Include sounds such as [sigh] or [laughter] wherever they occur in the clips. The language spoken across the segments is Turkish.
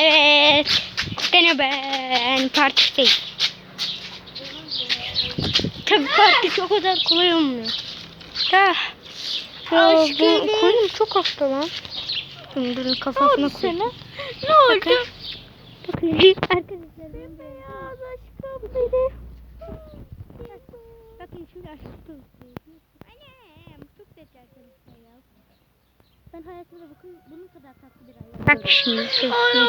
Evet. Gene ben partideyim. Tabii parti o kadar kolay olmuyor. Ah. Ya bu koyun çok hasta lan. Şimdi durun kafasına oldu koy. sana? Ne oldu? Bakın. Bakın arkadaşlar ben böyle. Beyaz aşkım benim. Bakın şimdi aşkım. Annem çok güzel arkadaşlar ya. Ben hayatımda bakın bunun kadar tatlı bir hayvan. Bak şimdi. şu- Aa,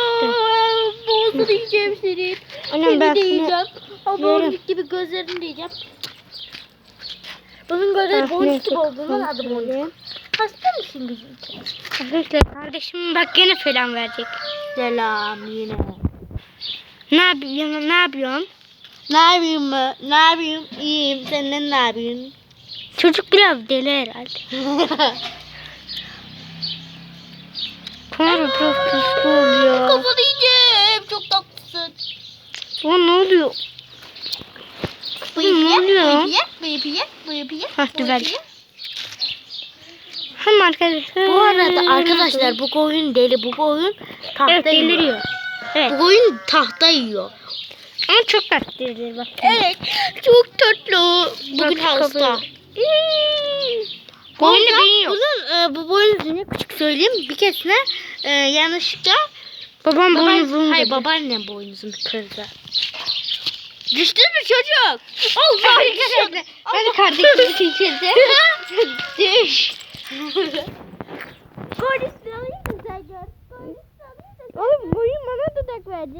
boğazını yiyeceğim Seni ben de yiyeceğim. Yerim. boncuk gibi gözlerini de yiyeceğim. Bunun gözleri Ah, boncuk gibi olduğundan adı boncuk. Hasta mısın kızım? Arkadaşlar kardeşim bak gene selam verecek. Selam yine. Ne yapıyorsun? Ne yapıyorsun? Ne yapayım mı? Ne yapayım? İyiyim. Senden ne yapıyorsun? Çocuk biraz deli herhalde. [laughs] Konu biraz püskü oluyor. Kafanı yiyeceğim. Çok tatlısın. Bu ne oluyor? Bu yapıya, bu yapıya, bu yapıya, bu yapıya. Hah, bu. Hem arkadaşlar. Bu arada arkadaşlar bu koyun deli. Bu koyun tahta Evet yiyor. deliriyor. Evet. Bu koyun tahta yiyor. Ama çok tatlıdır bak. Evet. Çok tatlı. Bugün Bak, hasta. Bu Boynu arada beyin yok. Bunun e, bu boynuzunu küçük söyleyeyim. Bir keresinde e, yanlışlıkla Babam baban, boynuzunu hayır babaannem boynuzunu kırdı. Düştü mü çocuk? Allah Arkadaşlar. Hadi kardeşim [laughs] çekildi. Düş. Polis alayım mı sen gör? Polis alayım mı? Oğlum boyun bana dudak verdi.